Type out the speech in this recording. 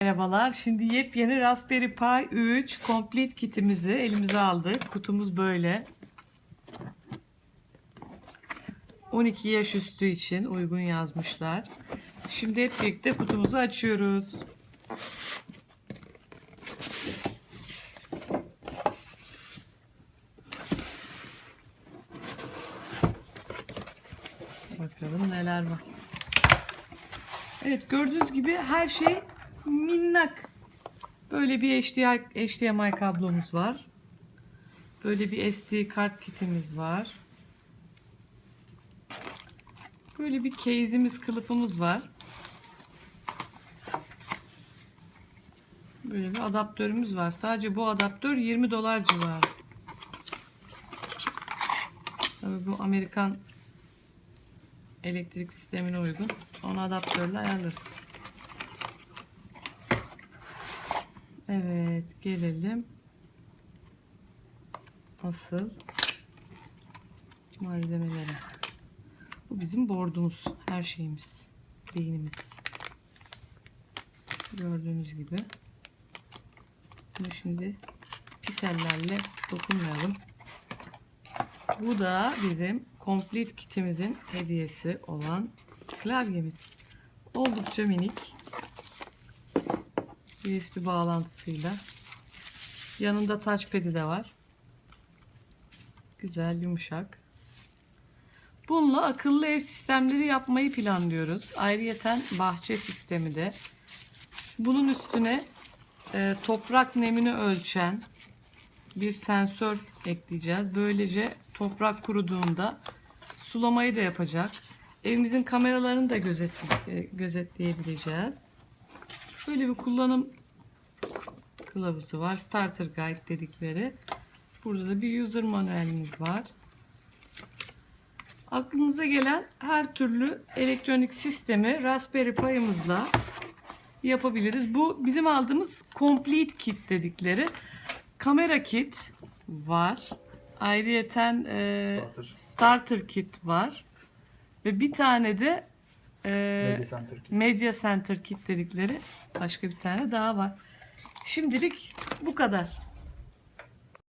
Merhabalar. Şimdi yepyeni Raspberry Pi 3 Complete kitimizi elimize aldık. Kutumuz böyle. 12 yaş üstü için uygun yazmışlar. Şimdi hep birlikte kutumuzu açıyoruz. Bakalım neler var. Evet gördüğünüz gibi her şey minnak. Böyle bir HDMI, HDMI kablomuz var. Böyle bir SD kart kitimiz var. Böyle bir case'imiz, kılıfımız var. Böyle bir adaptörümüz var. Sadece bu adaptör 20 dolar civarı. Tabii bu Amerikan elektrik sistemine uygun. Onu adaptörle ayarlarız. Evet gelelim. Asıl malzemelere. Bu bizim bordumuz. Her şeyimiz. Beynimiz. Gördüğünüz gibi. Bunu şimdi pis ellerle dokunmayalım. Bu da bizim Complete kitimizin hediyesi olan klavyemiz. Oldukça minik. USB bağlantısıyla. Yanında touchpad'i de var. Güzel, yumuşak. Bununla akıllı ev sistemleri yapmayı planlıyoruz. Ayrıyeten bahçe sistemi de. Bunun üstüne e, toprak nemini ölçen bir sensör ekleyeceğiz. Böylece toprak kuruduğunda sulamayı da yapacak. Evimizin kameralarını da gözet, e, gözetleyebileceğiz. Böyle bir kullanım kılavuzu var. Starter Guide dedikleri. Burada da bir user manuelimiz var. Aklınıza gelen her türlü elektronik sistemi Raspberry Pi'ımızla yapabiliriz. Bu bizim aldığımız Complete Kit dedikleri. Kamera kit var. Ayrıyeten e, Starter. starter kit var. Ve bir tane de e, Center Kit. Media Center kit dedikleri başka bir tane daha var. Şimdilik bu kadar.